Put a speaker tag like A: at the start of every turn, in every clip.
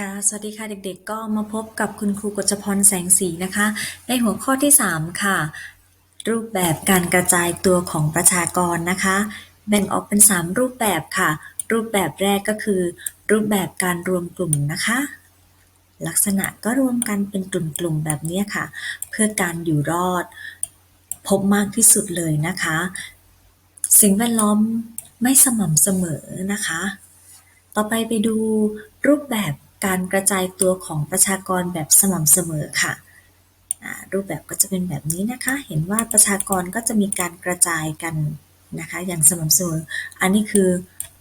A: ค่ะ สวัสดีค่ะเด็กๆ ก็มาพบกับคุณครูกฤษพรแสงสีนะคะ ในหัวข้อที่ 3 ค่ะ รูปแบบการกระจายตัวของประชากรนะคะ แบ่งออกเป็น 3 รูปแบบค่ะ รูปแบบแรกก็คือ รูปแบบการรวมกลุ่มนะคะ ลักษณะก็รวมกันเป็นกลุ่มๆแบบนี้ค่ะ เพื่อการอยู่รอด พบมากที่สุดเลยนะคะ สิ่งแวดล้อมไม่สม่ำเสมอนะคะ ต่อไปไปดูรูปแบบ การกระจายตัวของประชากรแบบสม่ำเสมอค่ะรูปแบบก็จะเป็นแบบนี้นะคะ เห็นว่าประชากรก็จะมีการกระจายกันนะคะ อย่างสม่ำเสมอ อันนี้คือ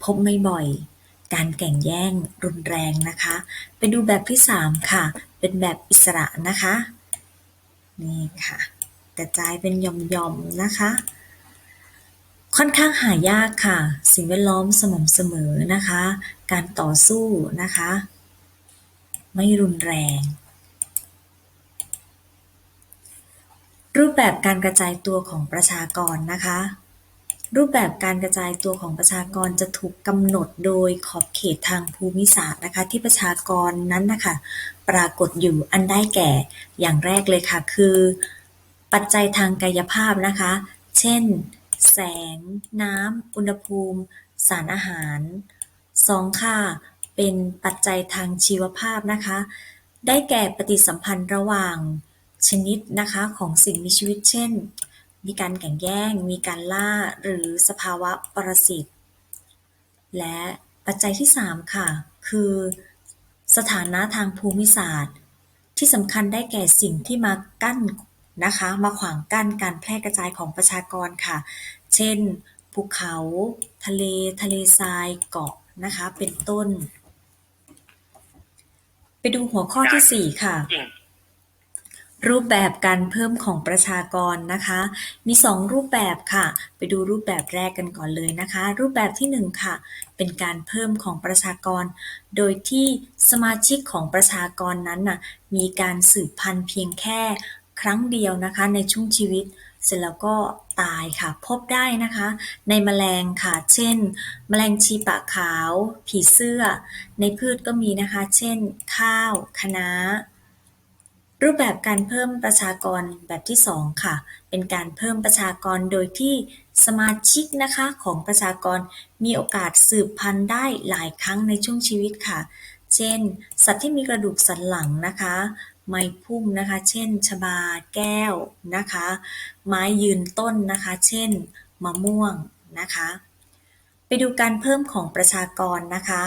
A: พบไม่บ่อย การแข่งแย่งรุนแรงนะคะ ไปดูแบบที่ 3 ค่ะ เป็นแบบอิสระนะคะ นี่ค่ะ กระจายเป็นหย่อมๆนะคะ ค่อนข้างหายากค่ะ สิ่งแวดล้อมสม่ำเสมอนะคะ การต่อสู้นะคะ ไม่รุนแรงรูปแบบการกระจายตัวของประชากรนะคะ รูปแบบการกระจายตัวของประชากรจะถูกกำหนดโดยขอบเขตทางภูมิศาสตร์นะคะที่ประชากรนั้นนะคะปรากฏอยู่อันได้แก่อย่างแรกเลยค่ะ คือ ปัจจัยทางกายภาพนะคะ เช่น แสง น้ำ อุณหภูมิ สารอาหาร 2. ค่ะ เป็นปัจจัยทางชีวภาพนะคะ ได้แก่ปฏิสัมพันธ์ระหว่างชนิดนะคะของสิ่งมีชีวิต เช่น มีการแข่งแย่ง มีการล่า หรือสภาวะปรสิต และปัจจัยที่ 3 ค่ะ คือสถานะทางภูมิศาสตร์ ที่สำคัญได้แก่สิ่งที่มากั้นนะคะ มาขวางกั้นการแพร่กระจายของประชากรค่ะ เช่น ภูเขา ทะเล ทะเลทราย เกาะนะคะ เป็นต้น ไปดูหัวข้อที่4ค่ะ รูปแบบการเพิ่มของประชากรนะคะ มี 2 รูปแบบค่ะ ไปดูรูปแบบแรกกันก่อนเลยนะคะ รูปแบบที่ 1 ค่ะ เป็นการเพิ่มของประชากร โดยที่สมาชิกของประชากรนั้นน่ะมีการสืบพันธุ์เพียงแค่ครั้งเดียวนะคะในช่วงชีวิต เสร็จแล้วก็ตายค่ะ พบได้นะคะ ในแมลงค่ะ เช่นแมลงชีปากขาว ผีเสื้อ ในพืชก็มีนะคะ เช่น ข้าวคะน้า รูปแบบการเพิ่มประชากรแบบที่ 2 ค่ะ เป็นการเพิ่มประชากรโดยที่สมาชิกนะคะของประชากรมีโอกาสสืบพันธุ์ได้หลายครั้งในช่วงชีวิตค่ะ เช่น สัตว์ที่มีกระดูกสันหลังนะคะไม้พุ่มนะคะ เช่น ชบาแก้วนะคะ ไม้ยืนต้นนะคะ เช่น มะม่วงนะคะ ไปดูการเพิ่มของประชากรนะคะ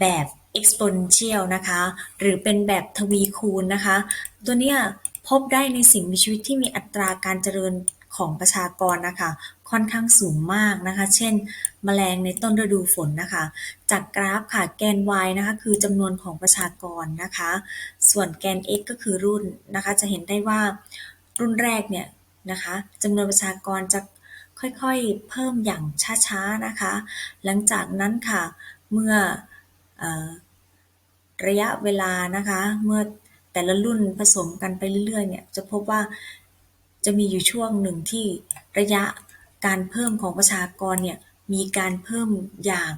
A: แบบ exponential นะคะ หรือเป็นแบบทวีคูณนะคะ ตัวเนี้ยพบได้ในสิ่งมีชีวิตที่มีอัตราการเจริญของประชากรนะคะ ค่อนข้างสูงมากนะคะ เช่นแมลงในต้นฤดูฝนนะคะ จากกราฟค่ะแกน y นะคะคือจำนวนของประชากรนะคะ ส่วนแกน x ก็คือรุ่นนะคะ จะเห็นได้ว่ารุ่นแรกเนี่ยนะคะจำนวนประชากรจะค่อยๆเพิ่มอย่างช้าๆนะคะ หลังจากนั้นค่ะเมื่อเออระยะเวลานะคะเมื่อแต่ละรุ่นผสมกันไปเรื่อยๆเนี่ยจะพบว่าจะมีอยู่ช่วงหนึ่งที่ระยะ การเพิ่มของประชากรเนี่ยมีการเพิ่มอย่าง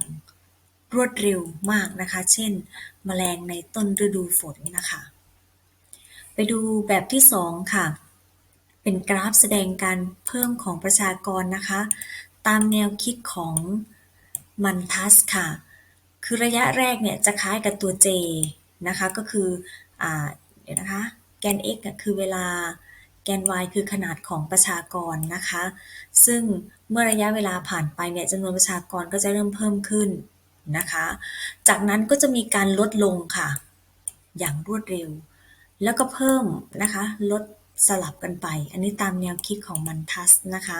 A: รวดเร็วมากนะคะ เช่น แมลงในต้นฤดูฝนนะคะ ไปดูแบบที่ 2 ค่ะ เป็นกราฟแสดงการเพิ่มของประชากรนะคะ ตามแนวคิดของมันทัสค่ะ คือระยะแรกเนี่ยจะคล้ายกับตัว J นะคะ ก็คืออเดี๋ยวนะคะ แกน x คือเวลา แกน y คือขนาดของประชากรนะคะ ซึ่งเมื่อระยะเวลาผ่านไปเนี่ยจำนวนประชากรก็จะเริ่มเพิ่มขึ้นนะคะ จากนั้นก็จะมีการลดลงค่ะ อย่างรวดเร็ว แล้วก็เพิ่มนะคะ ลดสลับกันไป อันนี้ตามแนวคิดของมันทัสนะคะ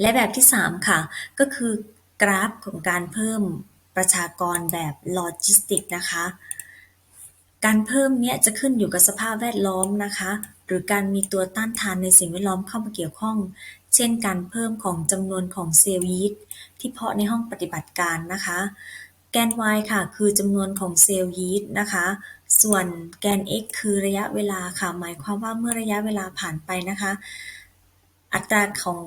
A: และแบบที่ 3 ค่ะ ก็คือกราฟของการเพิ่มประชากรแบบโลจิสติกนะคะ การเพิ่มเนี้ยจะขึ้นอยู่กับสภาพแวดล้อมนะคะ หรือการมีตัวต้านทานในสิ่งแวดล้อมเข้ามาเกี่ยวข้อง เช่น การเพิ่มของจำนวนของเซลล์ยีสต์ที่เพาะในห้องปฏิบัติการนะคะ แกน y ค่ะ คือจำนวนของเซลล์ยีสต์นะคะ ส่วนแกน x คือระยะเวลาค่ะ หมายความว่าเมื่อระยะเวลาผ่านไปนะคะ อัตราของ